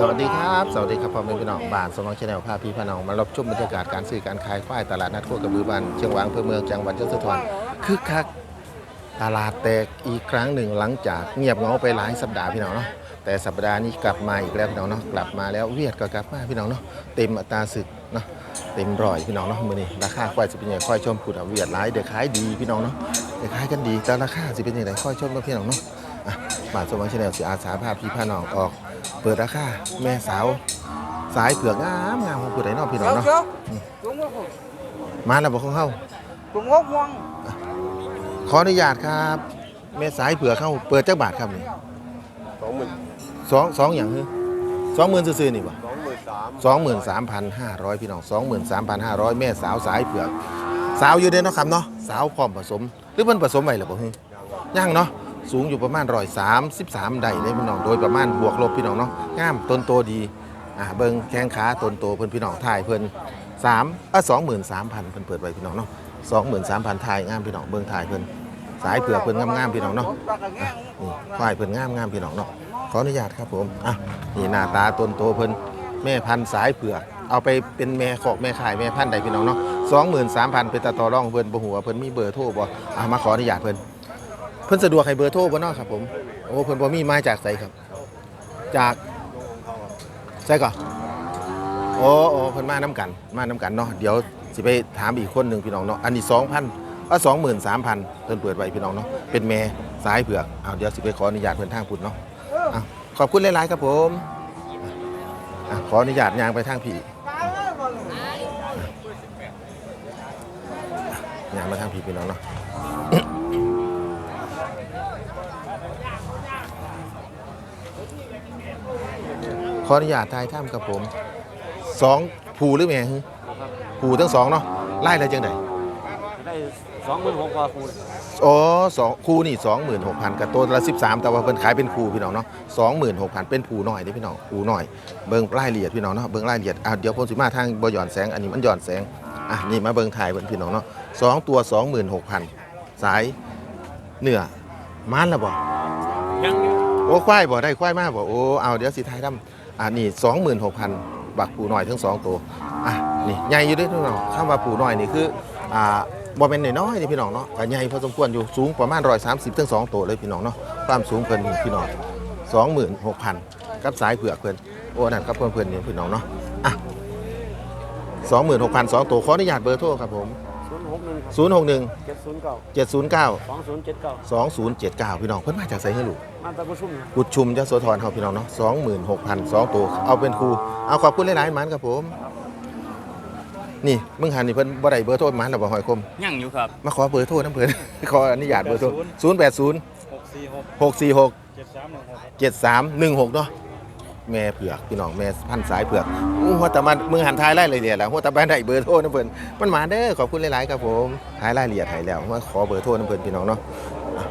สวัสดีครับ สวัสดีครับพ่อแม่พี่น้องบ้านสมองชาแนลพาพี่พี่น้องมารับชมบรรยากาศการซื้อการขายควายตลาดนัดโคกระบือบ้านเชียงหวางอำเภอเมืองจังหวัดยโสธรคึกคักตลาดแตกอีกครั้งหนึ่งหลังจากเงียบเหงาไปหลายสัปดาห์พี่น้องเนาะแต่สัปดาห์นี้กลับมาอีกแล้วพี่น้องเนาะกลับมาแล้วเวียดก็กลับมาพี่น้องเนาะเต็มอัตราศึกเนาะเต็มร้อยพี่น้องเนาะมื้อนี้ราคาควายสิเป็นยังไงค่อยชมพูดเอาเวียดหลายเด็กขายดีพี่น้องเนาะเด็กขายกันดีแต่ราคาสิเป็นยังไงค่อยชมเนาะพี่น้องเนาะอะ บ้านสมองชาแนลสิอาสาพาพี่พาน้องออก เปิดราคาแม่สาว สายเผือกงามงามของผู้ใดเนาะพี่น้อง Kéo เนาะ kéo Đúng không? มาแล้วบอกของเฮา Đúng không Hoàng? ขออนุญาตครับ แม่สายเผือกเข้าเปิดจักบาทครับนี่สองหมื่นสองสองอย่างคือสองหมื่นซื่อๆนี่บ่ สองหมื่นสามสองหมื่นสามพันห้าร้อยพี่น้องสองหมื่นสามพันห้าร้อยแม่สาวสายเผือก สาวอยู่เด้เนาะครับเนาะ สาวพร้อมผสม หรือเพิ่นผสมไว้หรือบ่ฮึยังเนาะ สูงอยู่ประมาณร้อยสามสิบสามได้เลยพี่น้องโดยประมาณบวกลบพี่น้องเนาะงามต้นโตดีอ่าเบิ่งแข้งขาต้นโตเพิ่นพี่น้องถ่ายเพิ่นสามอะสองหมื่นสามพันเพิ่นเปิดไว้พี่น้องเนาะสองหมื่นสามพันถ่ายงามพี่น้องเบิ่งถ่ายเพิ่นสายเผือกเพิ่นงามๆพี่น้องเนาะอะนี่ควายเพิ่นงามงามพี่น้องเนาะขออนุญาตครับผมอะนี่หน้าตาต้นโตเพิ่นแม่พันธุ์สายเผือกเอาไปเป็นแม่ขอกแม่ขายแม่พันธุ์ใดพี่น้องเนาะสองหมื่นสามพันเป็นตาต่อรองเพิ่นบ่หัวเพิ่นมีเบอร์โทรบ่อะมาขออนุญาตเพิ่น เพิ่นสะดวกให้เบอร์โทรบ่เนาะครับผมโอ้เพิ่นบ่มีมาจากไสครับ จากใช่ก่อนโอ้โอ้เพิ่นมาน้กันมาน้กันเนาะเดี๋ยวสิไปถามอีกคนหนึ่งพี่น้องเนาะอันนี้2,000อะ23,000เพิ่นเปิดไว้พี่น้องเนาะเป็นแม่สายเผือกเอาเดี๋ยวสิไปขออนุญาตเพิ่นทางพุ่นเนาะอะขอบคุณหลายๆครับผมอะขออนุญาตยางไปทางพี่ยางมาทางพี่พี่น้องเนาะ ขออนุญาตทายถ้ำครับผมสองผูหรือแม่ฮึผูทั้งสองเนาะไล่อะไรจังไดได้สองหมื่นหกกว่าคูณอ๋อสองคู่นี่สองหมื่นหกพันกับตัวละสิบสามแต่ว่าเพิ่นขายเป็นคู่พี่น้องเนาะสองหมื่นหกพันเป็นผูหน่อยเด้พี่น้องผูหน่อยเบิ่งรายละเอียดพี่น้องเนาะเบิ่งรายละเอียดอะเดี๋ยวผมสิมาทางบ่หย่อนแสงอันนี้มันหย่อนแสงอะนี่มาเบิ่งถ่ายเบิ่งพี่น้องเนาะสองตัวสองหมื่นหกพันสายเนื้อมันละบ่ ยังโอ้ควายบ่ได้ควายมากบ่โอ้เอาเดี๋ยวสิทายทำ อ่านี่สองหมื่นหกพันบักปูหน่อยทั้งสองตัวอะนี่ใหญ่อยู่ด้วยพี่น้องคำว่าปูหน่อยนี่คืออ่าบ่เป็นน้อยๆนี่พี่น้องเนาะก็ใหญ่พอสมควรอยู่สูงประมาณร้อยสามสิบทั้งสองตัวเลยพี่น้องเนาะความสูงเพิ่นพี่น้องสองหมื่นหกพันกับสายเผือกเพิ่นโอ้นั่นครับเพื่นเพื่นนี่พี่น้องเนาะอะสองหมื่นหกพันสองตัวขออนุญาตเบอร์โทรครับผม ศูนย์หกหนึ่งศูนย์หกหนึ่งเจ็ดศูนย์เก้าเจ็ดศูนย์เก้าสองศูนย์เจ็ดเก้าสองศูนย์เจ็ดเก้าพี่น้อง เพิ่นมาจากไสให้ลูกมาตะกุชุ่มนะ กุดชุมยโสธรเขาพี่น้องเนาะสองหมื่นหกพันสองตัว เอาเป็นครู เอาขอบคุณหลายๆหมันครับผม นี่มึงหันนี่เพิ่นบ่ได้เบอร์โทรหมันหรอบ่หอยคม ยังอยู่ครับ มาขอเบอร์โทรน้ำเพิ่น ขออนุญาตเบอร์โทรศูนย์แปดศูนย์หกสี่หกหกสี่หกเจ็ดสามหนึ่งหกเจ็ดสามหนึ่งหกเนาะ แม่เผือกพี่น้องแม่พันสายเผือกอู้หัวตะมันมึงหันทายไล่เลยเนี่ยแหละหัวตะมันได้เบอร์โทรน้ำเพิ่นมันมาเด้อขอบคุณหลายๆครับผมทายรายละเอียดให้แล้วมาขอเบอร์โทรน้ำเพิ่นพี่น้องเนาะอะ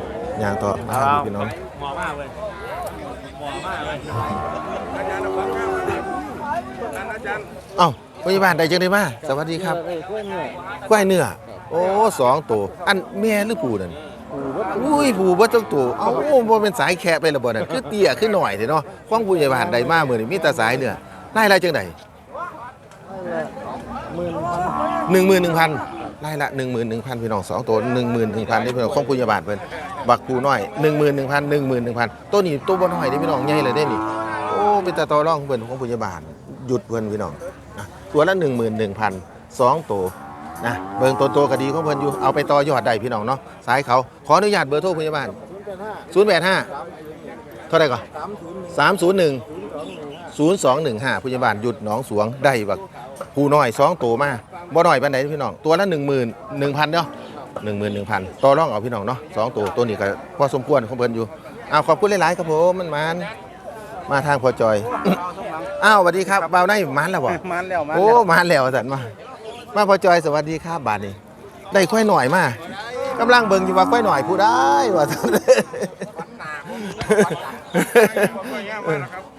ย่างต่อมาพี่น้องหมอมากเลยหมอมากเลยเอ้าพยาบาลใดจังได้มาสวัสดีครับกล้วยเนื้อโอ้สองตัวอันแม่หรือผูนั่น อุ้ยผูบ่ต้องตัวเอ้าบ่เป็นสายแคะไปละบ่นั่นคือเตี้ยคือหน่อยเด้เนาะของผู้ใหญ่บ้านใดมามื้อนี้มีแต่สายเนื้อไล่ไล่จังไดหมื่นพัน11,000ไล่ละ11,000พี่น้องสองตัว11,000นี่พี่น้องของผู้ใหญ่บ้านเพิ่นบักผูน้อย 11,000 11,000ตัวนี้ตัวบ่น้อยเด้พี่น้องใหญ่เลยเด้นี่โอ้เป็นตาต่อรองเพิ่นของผู้ใหญ่บ้านหยุดเพิ่นพี่น้องตัวละ11,000สองตัว นะเบิ่งตัวโตก็ดีของเพิ่นอยู่เอาไปต่อยอดได้พี่น้องเนาะสายเขาขออนุญาตเบอร์โทรพยาบาลศูนย์แปดห้า085 เท่าไหร่ก่อนสามศูนย์หนึ่ง301 0215พยาบาลหยุดหนองสวงได้บักผู้น้อยสองตัวมาบ่น้อยปานใดพี่น้องตัวละ10,000 1,000เนาะ11,000ต่อรองเอาพี่น้องเนาะสองตัวตัวนี้ก็พอสมควรของเพิ่นอยู่อ้าวขอบคุณหลายๆครับผมมันมันมาทางพอจอย อ้าวสวัสดีครับบ่าวไนมันแล้วบ่ Man lèo man โอ้ lèo มาแล้วสันมา มาพอจอยสวัสดีครับบาทนี้ได้ค่อยหน่อยมากำลังเบิ่งอยู่ว่าค่อยหน่อยผู้ได้ว่าซั่น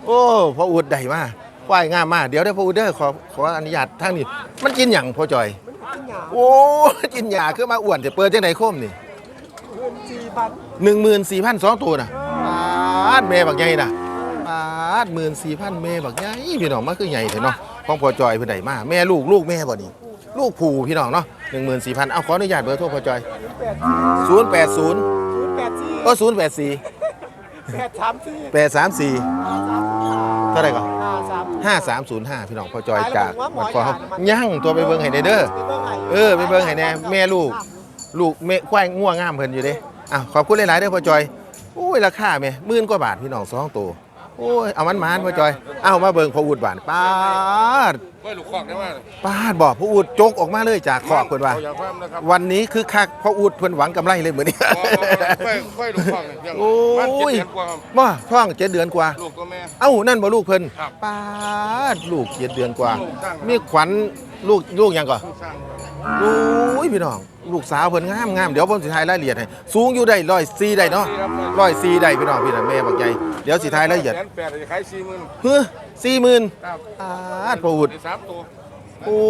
โอ้พออุดได้มากควายงามมากเดี๋ยวได้พออุดเด้อขอขออนุญาตทางนี้ มันกินหยังพอจอยโอ้กินหยาคือมาอ้วนจะเปิดจังไดโคมนี่หนึ่งหมื่นสี่พันสองตัวนะอานแม่บักใหญ่นะปาดหมื่นสี่พันแม่บักใหญ่พี่น้องมาคือใหญ่เถอะเนาะของพอจอยเพิ่นได้มาแม่ลูกลูกแม่บ่นี่ ลูกผู้พี่น้องเนาะหนึ่งหมื่นสี่พันเอาขออนุญาตเบอร์โทรพอจอยศูนย์แปดศูนย์ศูนย์แปดสี่ก็ศูนย์แปดสี่แปดสามสี่แปดสามสี่เท่าไหร่ก่อนห้าสามห้าสามศูนย์ห้าพี่น้องพอจอยจากวัดคอเขายั่งตัวไปเบิ่งให้ได้เด้อเออไปเบิ่งให้แน่แม่ลูก ลูกแม่ควายง่วงงามเพิ่นอยู่เด้อะขอบคุณหลายๆเด้อพ่อจอยโอ้ยราคาแม่หมื่นกว่าบาทพี่น้องสองตัวโอ้ยเอามันมานพ่อจอย เอามาเบิ่งพ่ออูดบานป้าด ไว้ลูกคอกได้ว่าป้าดบอกพ่ออูดจกออกมาเลยจากคอกเพิ่นว่า เอาอย่างความนะครับวันนี้คือคักพ่ออูดเพิ่นหวังกำไรเลยเหมือนนี้ไว้ไว้ลูกคอกเนี่ยยังโอ้ยมันเจ็ดเดือนกว่าครับว่าท้องเจ็ดเดือนกว่า ลูกตัวแม่ เอ้านั่นบ่ลูกเพิ่นครับป้าดลูกเจ็ดเดือนกว่า ลูกตั้งมีขวัญลูกลูกหยังก่อน ผู้สร้างโอ้ยพี่น้อง ลูกสาวเพิ่นงามงามเดี๋ยวผมสิถ่ายรายละเอียดให้สูงอยู่ได้ร้อยสี่ได้เนาะร้อยสี่ได้พี่น้องพี่น้องแม่บักใหญ่เดี๋ยวสิถ่ายรายละเอียดแสนแปดจะขายสี่หมื่นเฮ้ย สี่หมื่นครับปาดปูดได้สามตัวโอ้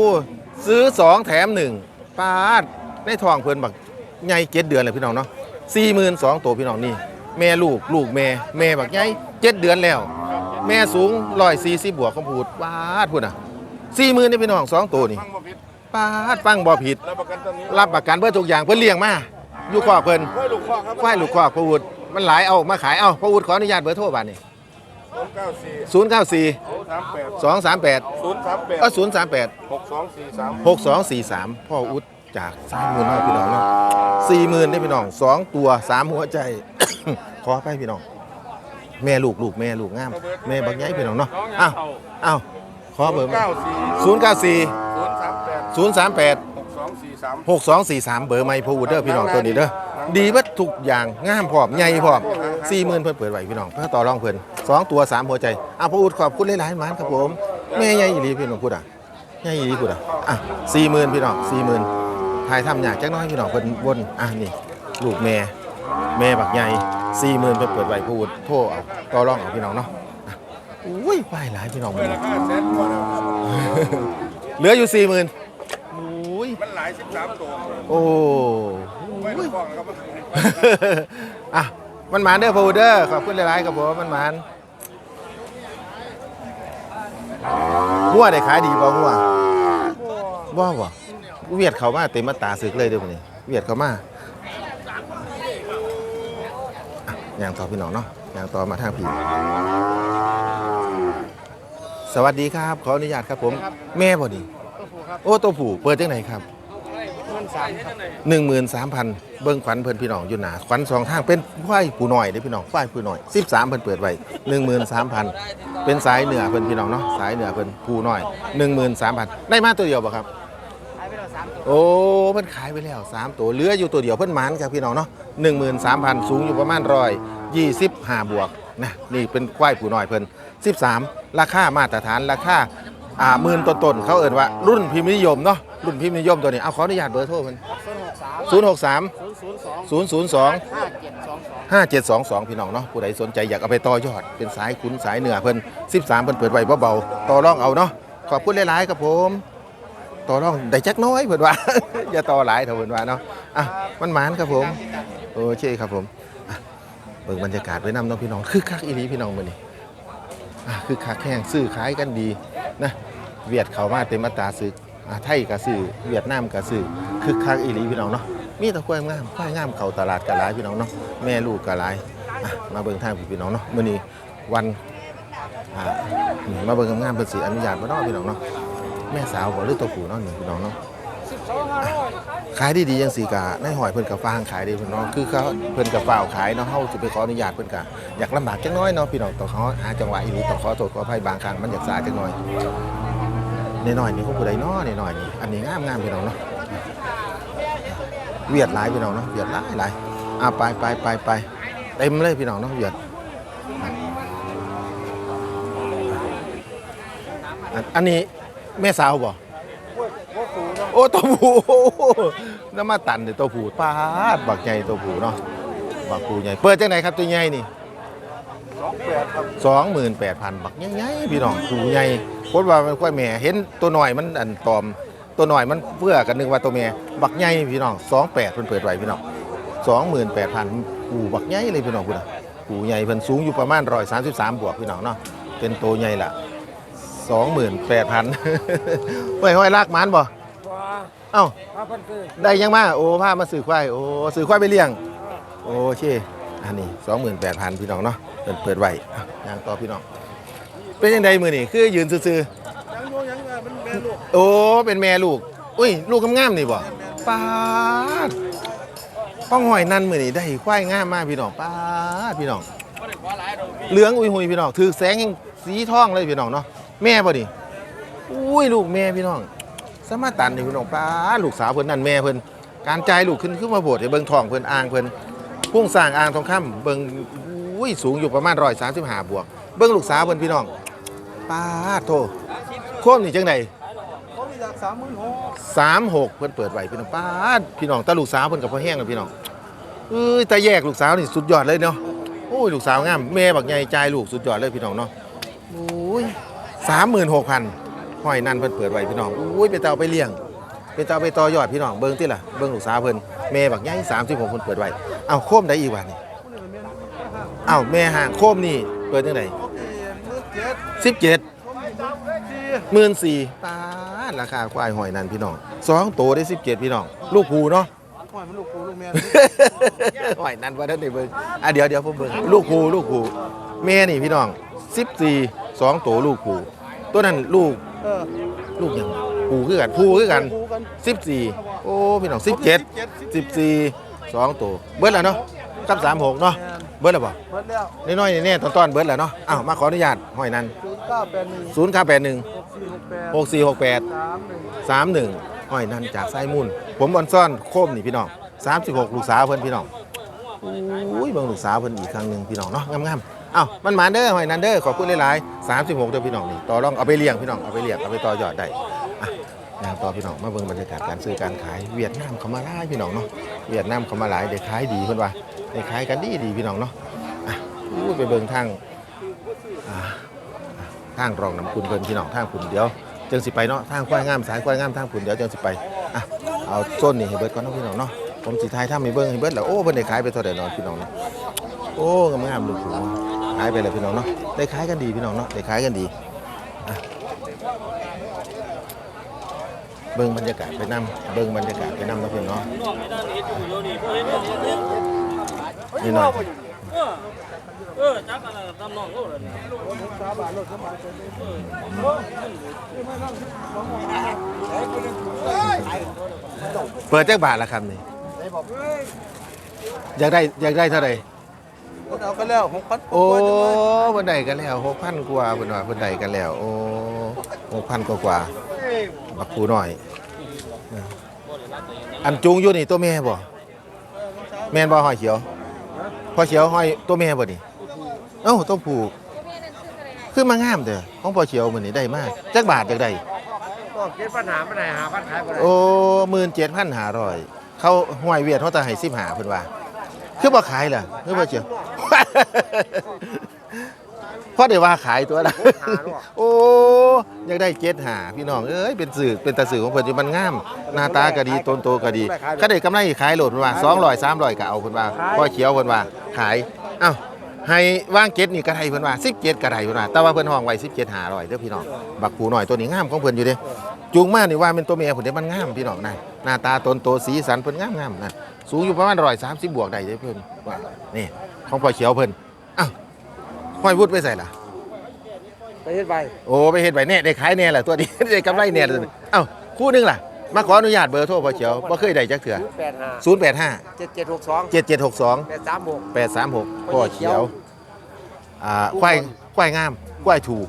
ซื้อสองแถมหนึ่งปาดในทองเพิ่นบักใหญ่เจ็ดเดือนเลยพี่น้องเนาะสี่หมื่นสองตัวพี่น้องนี่ แม่ลูกลูกแม่แม่บักใหญ่เจ็ดเดือนแล้ว แม่สูงร้อยสี่สิบบวกคำพูดปาดพูดอะสี่หมื่นนี่พี่น้องสองตัวนี่ฟังบ่ผิดปาดฟังบ่ผิด รับประกันตอนนี้รับประกันเพื่อทุกอย่างเพื่อเลี้ยงมาอยู่คอกเพิ่นไว้ลูกคอกครับควายลูกคอกพระวุฒิมันหลายเอามาขายเอาพระวุฒิขออนุญาตเบอร์โทรบ้านนี่ เก้าสี่ศูนย์เก้าสี่สามแปดสองสามแปดศูนย์สามแปดเออศูนย์สามแปดหกสองสี่สามหกสองสี่สามพ่ออุดจากสามหมื่นพี่น้องเนาะสี่หมื่นได้พี่น้องสองตัวสามหัวใจ ขอไปพี่น้อง แม่ลูกลูกแม่ลูกงาม แม่บักใหญ่พี่น้องเนาะอ้าวอ้าวขอเบอร์เก้าสี่ศูนย์เก้าสี่ศูนย์สามแปดศูนย์สามแปด หกสองสี่สามหกสองสี่สามเบอร์ไม่พอวูดเดอร์พี่น้องตัวนี้เด้อดีเบัดทุกอย่างงามพร้อมใหญ่พร้อม สี่หมื่นเพิ่นเปิดไว้พี่น้องเพื่อต่อรองเพิ่นสองตัวสามหัวใจอะพอวูดขอบคุณหลายๆหมานครับผมแม่ใหญ่อีหลีพี่น้องพูดอะใหญ่อีหลีพูดอะอะสี่หมื่นพี่น้องสี่หมื่นถ่ายทำอยากจักหน้อยพี่น้องเพิ่นวนอะนี่ลูกแม่แม่บักใหญ่สี่หมื่นเพิ่นเปิดไว้พอวูดโทรเอาต่อรองเอาพี่น้องเนาะอะอุ้ยป้ายหลายพี่น้องเวมื้อลานี้ค่าแสนกว่าแล้วเหลืออยู่สี่หมื่นอุ้ยมันหลายสิบสามตัวโอ้ไว้ลูกคอกนะครับ อะ มันหมานเด้อพูเด้อขอบคุณหลายๆครับผมมันหมานหัวได้ขายดีบ่หัวบ่บ่เวียดเขามาเต็มมาตราศึกเลยเดี๋ยวนี้เวียดเขามาอะอย่างต่อพี่น้องเนาะอย่างต่อมาทางพี่สวัสดีครับ ขออนุญาตครับผม แม่บ่ดีตัวผูครับโอ้ตัวผู้เปิดจังไหนครับ เงินสามครับหนึ่งหมื่นสามพันเบิ้งขวัญเพิ่นพี่น้องอยู่หนาขวัญสองทางเป็นควายผู้น้อยเด้อพี่น้องควายผู้น้อยสิบสามเพิ่นเปิดไว้หนึ่งหมื่นสามพันเป็นสายเหนือเพิ่นพี่น้องเนาะสายเหนือเพิ่นผู้น้อยหนึ่งหมื่นสามพันได้มาตัวเดียวบ่ครับหายไปแล้วสามตัวโอ้เพิ่นขายไปแล้วสามตัวเหลืออยู่ตัวเดียวเพิ่นหมานครับพี่น้องเนาะหนึ่งหมื่นสามพันสูงอยู่ประมาณร้อยยี่สิบห้าบวกนะนี่เป็นควายผู้น้อยเพิ่นสิบสามราคามาตรฐานราคา อ่าหมื่นต้นๆเขาเอ่นว่ารุ่นพิมพ์นิยมเนาะรุ่นพิมพ์นิยมตัวนี้เอาขออนุญาตเบอร์โทรเพิ่นศูนย์หกสามศูนย์หกสามศูนย์ศูนย์สองศูนย์ศูนย์สองห้าเจ็ดสองสอง5722พี่น้องเนาะผู้ใดสนใจอยากเอาไปต่อยอด เป็นสายขุนสายเหนือเพิ่น13เพิ่นเปิดไว้เบาๆต่อรองเอาเนาะขอบคุณหลายๆครับผมต่อรองได้จักน้อยเพิ่นว่า อย่าต่อหลายเถอะเพิ่นว่าเนาะอะมันหมานครับผมโอเคครับผมอะเบิ่งบรรยากาศไว้นำเนาะพี่น้องคึกคักอีหลีพี่น้องมื้อนี้อะคึกคักแห้งซื้อขายกันดีนะ เวียดเข้ามาเต็มอัตราซื้ออะไทยก็ซื้อเวียดนามก็ซื้อคึกคักอีหลีพี่น้องเนาะมีแต่ควายงามควายงามเข้าตลาดกันหลายพี่น้องเนาะแม่ลูกก็หลายอะมาเบิ่งทางพี่น้องเนาะมื้อนี้วันอ่ามาเบิ่งงามเพิ่นสิอนุญาตบ่เนาะพี่น้องเนาะแม่สาวบ่หรือตัวผู้เนาะนี่พี่น้องเนาะสิบสองห้ายขายดีๆจังสี่กะในหอยเพิ่นกับฟางขายดีเพิ่นเนาะคือเขาเพิ่นกับฝ้าขายเนาะเฮาสิไปขออนุญาตเพิ่นกะอยากลำบากจังน้อยเนาะพี่น้องต้องขอหาจังหวะอีหลีต้องขอโทษขออภัยบางครั้งมันอยากสาจังน้อย น้อยนี่ของผู้ใดเนาะน้อยนี่อันนี้งามๆพี่น้องเนาะเวียดหลายพี่น้องเนาะเวียดหลายหลายอะไปไปไปไปเต็มเลยพี่น้องเนาะเวียดอันนี้แม่สาวบ่โอ้ตัวผูน้ำมาตันเดี๋ยตัวผูปาดบักใหญ่ตัวผูเนาะบักผูใหญ่เปิดจังไหนครับตัวใหญ่นี่ สองแปดครับสองหมื่นแปดพันบักใหญ่ๆพี่น้องผูใหญ่โคตรว่ามันค่อยแม่เห็นตัวหน่อยมันอันตอม ตัวหน่อยมันเพื่อกันนึกว่าตัวแม่บักใหญ่พี่น้องสองแปดเพิ่นเปิดไว้พี่น้องสองหมื่นแปดพันผูบักใหญ่เลยพี่น้องคุณอะผูใหญ่เพิ่นสูงอยู่ประมาณร้อยสามสิบสามบวกพี่น้องเนาะเป็นตัวใหญ่ละสองหมื่นแปดพันไว้ห้อยลากหมันบ่ว้าเอ้าห้าพันคือได้ยังมาโอ้พามาสื่อควายโอ้สื่อควายไปเลี้ยง โอเคอันนี้สองหมื่นแปดพันพี่น้องเนาะ เปิดเปิดไว้อะย่างต่อพี่น้อง เป็นยังไงมือนี่คือยืนซื่อยังโยยังไงมันแม่ลูกๆโอ้ เป็นแม่ลูก อุ้ย ลูกงามๆนี่บ่ป้าดป้องหอยนั่นมือนี่ได้ควายงามมากพี่น้องป้าดพี่น้อง เหลืองอุ้ยหุยพี่น้องถือแสงแห่งสีทองเลยพี่น้องเนาะ แม่บ่ดิอุ้ยลูกแม่พี่น้องสมาตันนี่พี่น้องป้าดลูกสาวเพิ่นนั่นแม่เพิ่นการจ่ายลูกขึ้นขึ้นมาโบดให้เบิ่งทองเพิ่นอ่างเพิ่นพุ่งสร้างอ่างทองคำเบิ่ง อุ้ยสูงอยู่ประมาณร้อยสามสิบห้าบวก เบิ่งลูกสาวเพิ่นพี่น้องป้าดโทโค้มนี่จังไดเขามีกสามหมื่นหกสามหกเพิ่นเปิดไว้พี่น้องป้าดพี่น้องตาลูกสาวเพิ่นกับพ่อแห้งกันพี่น้องเอ้ยตาแยกลูกสาวนี่สุดยอดเลยเนาะโอ้ยลูกสาวงามแม่บักใหญ่จ่ายลูกสุดยอดเลยพี่น้องเนาะโอ้ยสามหมื่นหกพันห้อยนั่นเพิ่นเปิดไว้พี่น้องโอ้ยไปเตาไปเลี้ยงไปเตาไปต่อยอดพี่น้องเบิ่งติล่ะเบิ่งลูกสาวเพิ่นแม่บักใหญ่สามสิบหกเพิ่นเปิดไว้เอาโค้มได้อีกว่านี่ อ้าวแม่ห่างโคมนี่เปิดยังไงเขามีมือเจ็ดสิบเจ็ดเขามีสี่หมื่นสี่ป้าดราคาควายหอยนั่นพี่น้องสองตัวได้สิบเจ็ดพี่น้อง ลูกผูเนาะหอยมันลูกกูลูกแม่หอยนั่นว่าได้เบิ่งอะเดี๋ยวเดี๋ยวผมเบิ่งลูกผูลูกผูแม่นี่พี่น้องสิบสี่สองตัวลูกผูตัวนั้นลูกเออลูกหยังผูคือกันผูคือกันกูกันสิบสี่โอ้พี่น้องสิบเจ็ดสิบสี่สองตัวเบิดแล้วเนาะกับสามหกเนาะ เบิดแล้วป่ะหมดแล้วน้อยๆแน่ๆตอนๆเบิดแล้วเนาะอ้าวมาขออนุญาตหอยนั่นศูนย์เก้าแปดหนึ่งศูนย์เก้าแปดหนึ่งหกสี่หกแปดหกสี่หกแปด สามหนึ่งสามหนึ่งห้อยนั่นจากไส้มุ่น ผมบอลซ่อนโคมนี่พี่น้องสามสิบหกลูกสาวเพิ่นพี่น้องอุ้ยเบิ่งลูกสาวเพิ่นอีกครั้งหนึ่งพี่น้องเนาะงามๆเอ้ามันหมาเด้อห้อยนันเด้อขอบคุณหลายๆสามสิบหกเด้อพี่น้องนี่ต่อรองเอาไปเลี้ยงพี่น้องเอาไปเลี้ยงเอาไปต่อยอดได้อะอย่างต่อพี่น้องมาเบิ่งบรรยากาศการซื้อการขายเวียดนามเขามาหลายพี่น้องเนาะเวียดนามเขามาหลายได้ขายดีเพิ่นว่า ได้ขายกันดีดีพี่น้องเนาะอะอู้ไปเบิ่งทางอ่าทางรองน้ำคุณเพิ่นพี่น้องทางคุณเดี๋ยวจังสิไปเนาะทางควายงามสายควายงามทางผุนเดี๋ยวจังสิไปอะเอาส้นนี่ให้เบิดก่อนเนาะพี่น้องเนาะผมสิทายถ้าไม่เบิ่งให้เบิดแล้วโอ้เพิ่นได้ขายไปเท่าใดเนาะพี่น้องเนาะโอ้งามงามลูกหูขายไปแล้วพี่น้องเนาะได้ขายกันดีพี่น้องเนาะได้ขายกันดีอะเบิ่งบรรยากาศไปนํเบิ่งบรรยากาศไปนํเนาะพี่น้องเนาะ นี่หน่อยเออจักอะไรตำนองโลดเลยเปิดแจักบาทละครับนี่อยากได้อยากได้เท่าไหร่เอากันแล้วหกพันโอ้เพิ่นไดกันแล้ว6,000กว่าเพิ่นว่าเพิ่นไดกันแล้ว โอ้6,000กว่ากว่าบักปูหน้อย อันจูงอยู่นี่ตัวแม่บ่แม่นบ่หอยเขียว พ่อเขียวห้อยตัวแม่บ่นี่เอ้าตัวผู้คือมางามเด้อของพ่อเขียวมื้อนี้ได้มากจักบาทจักได้ก็เกิดปัญหาไม่ได้หาพันขายไปเลยโอ้17,500เขาห้อยเวียดเขาจะให้15เพิ่นว่า คือบ่ขายล่ะคือบ่เจียวเพราะได้ว่าขายตัวละโอ้ อยากได้เจ็ดหาพี่น้องเอ้ยเป็นสื่อเป็นตาสื่อของเพิ่นอยู่มันงาม หน้าตาก็ดีต้นโตก็ดีก็ได้กำไรขายโหลดเพิ่นว่า200 300ก็เอาเพิ่นว่าพ่อเขียวเพิ่นว่าขายเอ้าให้ว่างเจ็ดนี่ก็ได้เพิ่นว่า17ก็ได้เพิ่นว่าแต่ว่าเพิ่นห้องไว้17 500เด้อพี่น้องบักปูน้อยตัวนี้งามของเพิ่นอยู่เด้จูงมานี่ว่าเป็นตัวเมียเพิ่นเด้มันงามพี่น้องนะหน้าตาต้นโตสีสันเพิ่นงามๆนะสูงอยู่ประมาณ130บวกได้เด้อเพิ่นว่านี่ของพ่อเขียวเพิ่นอ้าวห้อยวุฒิไปใส่ล่ะ ไปเฮ็ดใบโอ้ไปเฮ็ดใบแน่ได้ขายแน่แหละตัวนี้ ได้กำไรแน่เลยเอ้าคู่หนึงล่ะ มาขออนุญาตเบอร์โทรพ่อเขียวบ่เคยได้จักเถื่อศูนย์แปดห้า085 เจ็ดเจ็ดหกสอง7762 แปดสามหก 836พ่อเขียวอ่าควายควายงามควายถูก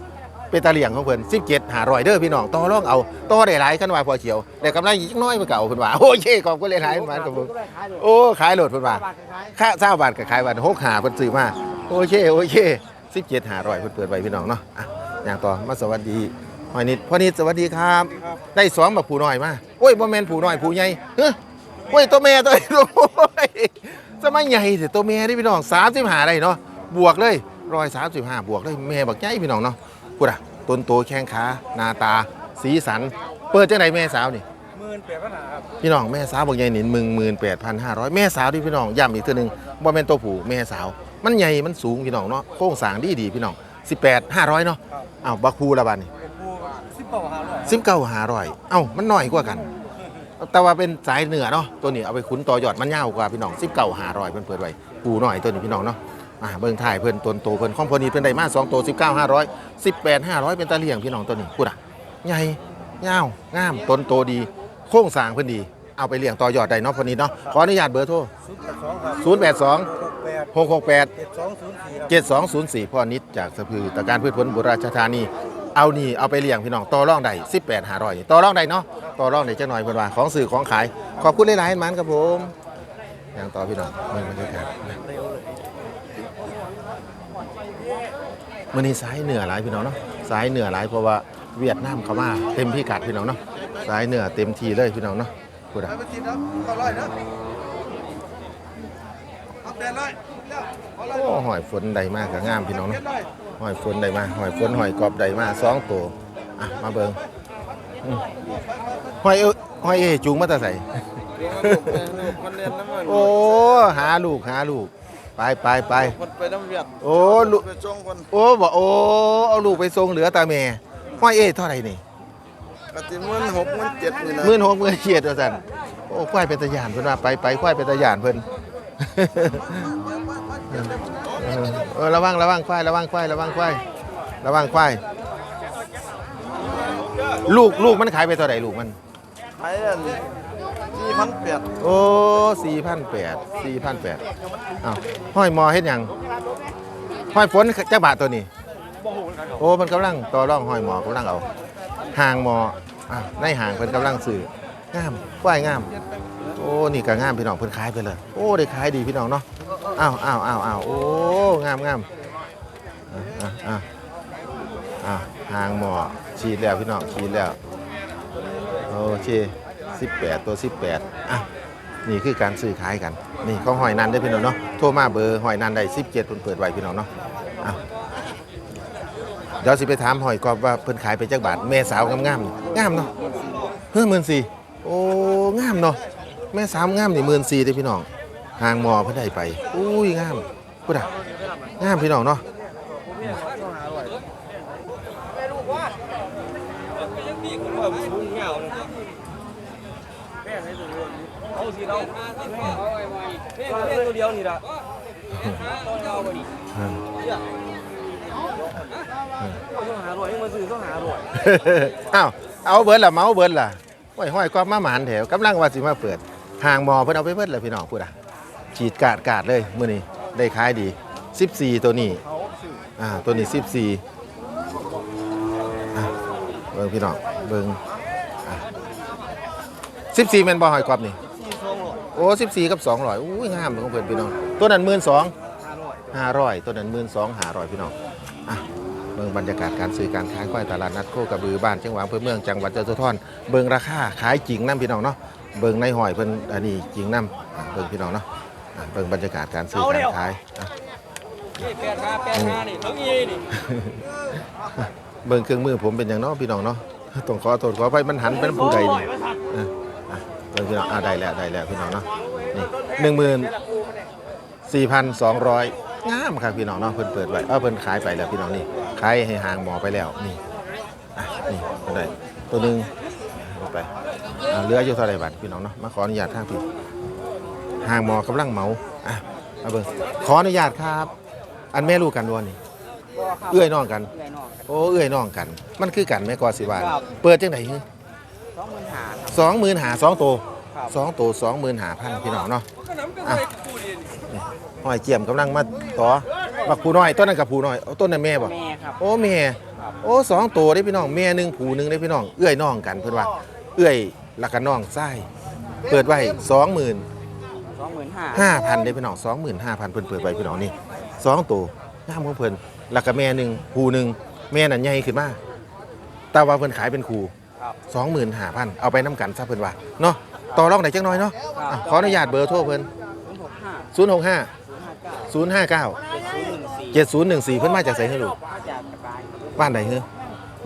เป็นตาเลี่ยงของเพิ่น17 500เด้อพี่น้องต่อรองเอาต่อได้หลายคันว่าพ่อเขียวได้กำไรอีกน้อยเพิ่นก็เอาเพิ่นว่าโอเคขอบคุณหลายๆมันกับผมโอ้ขายโหลดเพิ่นว่า ค่าเช้าบาทกับขายบาทหกหาเพิ่นซื้อมา โอเค โอเคสิบเจ็ดหาร้อยเพิ่นเปิดไว้พี่น้องเนาะอะ อย่างต่อมาสวัสดีหอยนิดพ่อนิดสวัสดีครับ ได้สองแบบผู้น้อยมาโอ้ยบ่แม่นผู้น้อยผู้ใหญ่เฮ้ยโอ้ยตัวแม่ตัวนี้โอ้ยสมัยใหญ่เด้ตัวแม่นี่พี่น้องสามสิบห้าได้เนาะบวกเลยร้อยสามสิบห้าบวกเลยแม่บักใหญ่พี่น้องเนาะพูดอะต้นโตแข้งขาหน้าตา สีสัน เปิดจังไหนแม่สาวนี่หมื่นแปดพันหาครับพี่น้องแม่สาวบอกยายหนินมึงหมื่นแปดพันห้าร้อยแม่สาวที่พี่น้องย้ำอีกตัวหนึ่งบ่แม่นตัวผู้แม่สาว มันใหญ่มันสูงพี่น้องเนาะโครงสร้างดีดีๆพี่น้อง 18 500เนาะอ้าวบักคูละบาดนี่ปูสิบเก้าหาร้อยสิบเก้าหาร้อยเอ้ามันน้อยกว่ากัน แต่ว่าเป็นสายเหนือเนาะตัวนี้เอาไปคุ้นต่อยอดมันยาวกว่าพี่น้องสิบเก้าหาร้อยเพิ่นเปิดไว้ปูหน่อยตัวนี้พี่น้องเนาะอ่าเบิ่งถ่ายเพิ่นตนโตเพิ่นของเพอนี้เพิ่นได้มาสองตัวสิบเก้าห้าร้อยสิบแปดห้าร้อยเป็นตาเลี่ยงพี่น้องตัวนี้พูดอะใหญ่ยาวงามตนโตดี โครงสร้างเพิ่นดีเอาไปเลี้ยงต่อยอดได้เนาะพอนี้เนาะขออนุญาตเบอร์โทรศูนย์ แปดสองครับ0 8 2หกแปด6 6 8เจ็ดสองศูนย์สี่ครับ7204พ่อนิดจากสะพือตะการพืชผลบุราชธานี เอานี่เอาไปเลี้ยงพี่น้องต่อรองได้18 500นี่ต่อรองได้เนาะต่อรองได้จักหน่อยเพิ่นว่าของสื่อของขาย ขอบคุณหลายๆมันครับผมอย่างต่อพี่น้องเมืองบรรยากาศมื้อนี้สายเหนือหลายพี่น้องเนาะสายเหนือหลายเพราะว่าเวียดนามเข้ามาเต็มพิกัดพี่น้องเนาะสายเหนือเต็มทีเลยพี่น้องเนาะพูดอะ ไปติดแล้วเก้าร้อยนะ โอ้หอยฝนใดมากก็งามพี่น้องเจ็เนาะดร้อยหอยฝนได้มาหอยฝนหอยกรอบได้มาสองตัวอะมาเบิงอืมหอยเอหอยเอจูงมาแตาใส่ มันเรียนน้ำมันโอ้หาลูกหาลูก ไปไปไป มันไปน้ำเวียดโอ้ลูก ไปจ้องคนโอ้บอกโอ้เอาลูกไปส่งเหลือตาแม่หอยเอเท่าไหร่นี่กติมื่นหกมื่นเจ็ดนี่นะหมื่นหกหมื่นเฉียดว่าสันโอ้ควายเป็นตะยานเพิ่นว่าไปไปควายเป็นตะยานเพิ่น เออเออระวังระวังควายระวังควายระวังควายระวังควายลูกลูกมันขายไปเท่าไหร่ลูกมันขายอันสี่พันแปดโอ้สี่พันแปดสี่พันแปดอ้าวห้อยหมอเฮ็ดหยังห้อยฝนจักบาทตัวนี้โอ้มันกำลังต่อร่องห้อยหมอกำลังเอาห่างหมออะในห่างเพิ่นกำลังซื้องามควายงามโอ้นี่ก็งามพี่น้องเพิ่นขายไปเลย โอ้ได้ขายดีพี่น้องเนาะอ้าวอ้าวอ้าวอ้าวโอ้งามงามอะอะอะหางหมอฉีดแล้วพี่น้องฉีดแล้วโอเค18 ตัว 18อะนี่คือการซื้อขายกัน นี่เขาหอยนันได้พี่น้องเนาะโทรมาเบอร์หอยนันได้17เพิ่นเปิดไว้พี่น้องเนาะอะเดี๋ยวสิไปถามหอยกอบว่าเพิ่นขายไปจักบาทแม่สาวงามๆงามเนาะเฮ้ยหมื่นสี่โอ้งามเนาะ แม่สาวงามนี่หมื่นสี่เด้อพี่น้องห่างหมอเพิ่นได้ไปอุ้ยงามพูดอะงามพี่น้องเนาะเอาสิเราเล่นตัวเดียวนี่ละต้องเอาไปดิอืมต้องหาร่อยมาซื้อต้องหาร่อยอ้าวเอาเบิร์ดล่ะเมาเบิร์ดล่ะห้อยห้อยก็มาหมานแถวกำลังว่าสิมาเปิด ห่างมอเพิ่นเอาไปเบิดแล้วพี่น้องพูดอะฉีดกาดกาดเลยมื้อนี้ได้ขายดี 14 ตัวนี้อ่าตัวนี้ 14อะเบิ่งพี่น้องเบิ่งอะ14แม่นบ่หอยกรอบนี่โอ้14 กับ200อุ้ยงามของเพิ่นพี่น้อง ตัวนั้น12,000 500 ตัวนั้น12,000 500พี่น้องอะเบิ่งบรรยากาศการซื้อการขายควายตลาดนัดโคกระบือบ้านจังหวัดอำเภอเมืองจังหวัดเจ้าสุทอนเบิ่งราคาขายจริงน้ำพี่น้องเนาะ เบิ่งในหอยเพิ่นอันนี้จริงน้ำอะเบิ่งพี่น้องเนาะอะเบิ่งบรรยากาศการซื้อการขายอะนี่แปดห้าแปดห้านี่เขาอีนี่เบิ่งเครื่องมือผมเป็นอย่างเนาะพี่น้องเนาะต้องขอโทษขออภัยมันหันเป็นผู้ใดนี่เอออะเบิ่งพี่น้องอะได้แล้วได้แล้วพี่น้องเนาะนี่หนึ่งหมื่นสี่พันสองร้อยงามครับพี่น้องเนาะเพิ่นเปิดไว้เออเพิ่นขายไปแล้วพี่น้องนี่ขายให้ห่างหมอไปแล้วนี่อะนี่เพิ่นได้ตัวหนึง เอาไปอะเหลืออยู่เท่าไหร่บาทพี่น้องเนาะมาขออนุญาตทางพี่ห่างหมอกำลังเหมาอะเอาเบิ่งขออนุญาตครับ อันแม่ลูกกันด้วยนี่เอื้อยน้องกัน โอ้เอื้อยน้องกัน มันคือกันแม่กอสิบาทเปิดจังไดฮึสองหมื่นหาสองหมื่นหาสองตัวครับสองตัวสองหมื่นหาพันพี่น้องเนาะอะนี่หอยเจียมกำลังมาต่อบักผูน้อยต้นนั้นกับผูน้อยเอาต้นนั้นแม่บ่แม่ครับโอ้แม่ โอ้สองตัวได้พี่น้องแม่หนึ่งผูหนึ่งได้พี่น้องเอื้อยน้องกันเพื่อนว่า เอื้อยแล้วก็น้องไส้เปิดไว้สองหมื่นสองหมื่นห้าห้าพันได้พี่น้องสองหมื่นห้าพันเพิ่นเปิดไว้พี่น้องนี่สองตัวงามของเพิ่นแล้วก็แม่หนึ่งผูหนึ่งแม่นั่นใหญ่ขึ้นมาแต่ว่าเพิ่นขายเป็นคูครับสองหมื่นห้าพันเอาไปน้ำกันซะเพิ่นว่าเนาะต่อรองไหนจังน้อยเนาะอะขออนุญาตเบอร์โทรเพิ่นศูนย์หกห้าศูนย์หกห้าศูนย์ห้าเก้าศูนย์ห้าเก้าเจ็ดศูนย์หนึ่งสี่เจ็ดศูนย์หนึ่งสี่เพิ่นมาจากไสให้ลูกมาจากตะการครั บบ้านใดเฮ้อ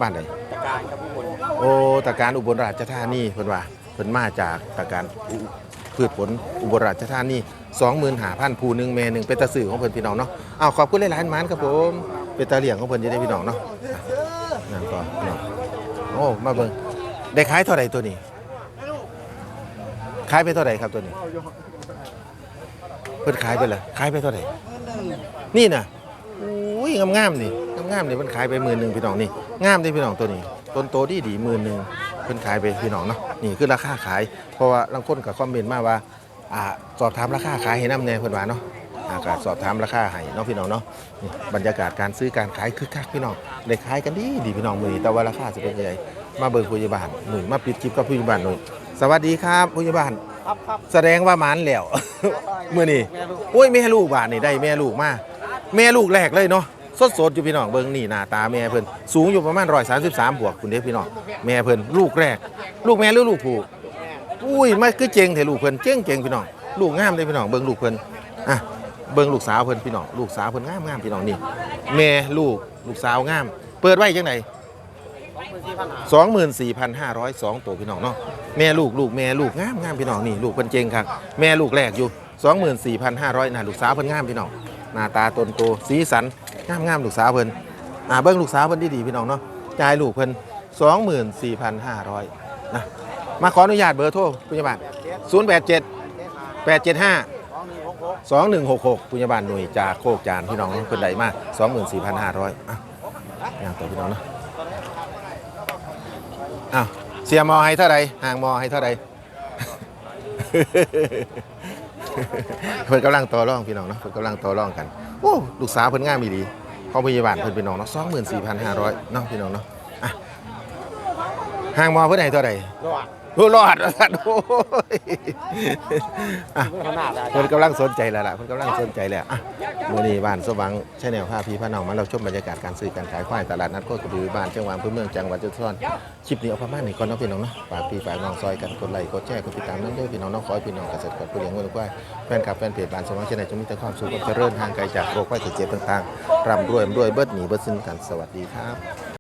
บ้านใดตะการครับทุกคนโอ้ตะการอุบลราชธานีเพิ่นว่าเพิ่นมาจากตะการอุพื้พืชผลอุบลราชธานี25,000ภูหนึงแม่หนึงเป็นตาสื่อของเพิ่นพี่น้องเนาะอ้าวขอบคุณหลายๆหมานครับผมเป็นตาเลี้ยงของเพิ่นอยู่ได้พี่น้องเนาะอะนั่นก็พี่น้องโอ้มาเบิ่งได้ขายเท่าไหร่ตัวนี้ขายไปเท่าไหร่ครับตัวนี้เพิ่นขายไปเลยขายไปเท่าไหร่นี่น่ะอุ้ ยงามๆนี่งามๆนี่เพิ่นขายไปหมื่นหนึ่งพี่น้องนี่งามเด้พี่น้องตัวนี้ต้นโตดีดีหมื่นหนึ่งเพิ่นขายไปพี่น้องเนาะนี่คือราคาขาย เพราะว่าบางคนก็คอมเมนต์มาว่าอ่าสอบถามราคาขายให้นำแน่เพิ่นว่าเนาะอ่าก็สอบถามราคาให้เนาะพี่น้องเนาะนี่บรรยากาศการซื้อการขายคึกคักพี่น้องได้ขายกันดีดีพี่น้องมื้อนี้แต่ว่าราคาสิเป็นยังไงมาเบิ่งผู้ใหญ่บ้านหนุ่ยมาปิดคลิปกับผู้ใหญ่บ้านหนุ่ยสวัสดีครับผู้ใหญ่บ้านครับครับแสดงว่าหมันแล้วมื้อนี้โอ้ยแม่ลูกบาทนี่ได้แม่ลูกมาแม่ลูกแรกเลยเนาะ สดสดๆอยู่พี่น้องเบิ่งนี่หน้าตาแม่เพิ่นสูงอยู่ประมาณ133บวกคุณเด้พี่น้องแม่เพิ่นลูกแรก ลูกแม่หรือลูกผู้อุ้ยไม่คือเจ๋งแท้ลูกเพิ่นเจงเจ๋งพี่น้องลูกงามเลยพี่น้องเบิ่งลูกเพิ่นอะเบิ่งลูกสาวเพิ่นพี่น้องลูกสาวเพิ่นงามงามพี่น้องนี่แม่ลูกลูกสาวงาม เปิดไว้จังได24,502ตัวพี่น้องเนาะแม่ลูกลูกแม่ลูกงามงามพี่น้องนี่ลูกเพิ่นเจงครับแม่ลูกแรกอยู่24,500นะลูกสาวเพิ่นงามพี่น้องหน้าตาตนโตสีสัน งามงามลูกสาวเพิ่นอ่าเบิ่งลูกสาวเพิ่นดีๆพี่น้องเนาะจ่ายลูกเพิ่น24,500นะมาขออนุญาตเบอร์โทรปุญญาบาล087 875 2166ปุญญาบาลหน่วยจากโคกจานพี่น้องเพิ่นได้มา24,500อะอย่างต่อพี่น้องเนาะอ้าวเสียมอให้เท่าไรห่างมอให้เท่าไรเพิ่นกำลังต่อรองพี่น้องเนาะเพิ่นกำลังต่อรองกันโอ้ลูกสาวเพิ่นง่ามอีหลี ของพยาบาลเพิ่นพี่น้องเนาะสองหมื่นสี่พันห้าร้อยเนาะพี่น้องเนาะอะห้างมอเพื่อใดตัวไหรอ โอ้รอดว่าซั่นโอ้ยอะขนาดได้เพิ่นกำลังสนใจแล้วล่ะเพิ่นกำลังสนใจแล้วอะมื้อนี้บ้านสว่างชาแนลพาพี่พาน้องมาเราชมบรรยากาศการซื้อการขายควายตลาดนัดโคกระบือบ้านจังหวัดอำเภอเมืองจังหวัดจุฬาภรณ์คลิปนี้เอาประมาณนี้ก่อนเนาะพี่น้องเนาะฝากพี่ฝากน้องซอยกันกดไลค์กดแชร์กดติดตามนั่นเด้อพี่น้องเนาะขอให้พี่น้องเกษตรกรผู้เลี้ยงวัวควายแฟนคลับแฟนเพจบ้านสว่างชาแนลจงมีแต่ความสุขความเจริญห่างไกลจากโรคภัยไข้เจ็บต่างๆร่ำรวยร่ำรวยเบิดหนีเบิดสิ้นกันสวัสดีครับ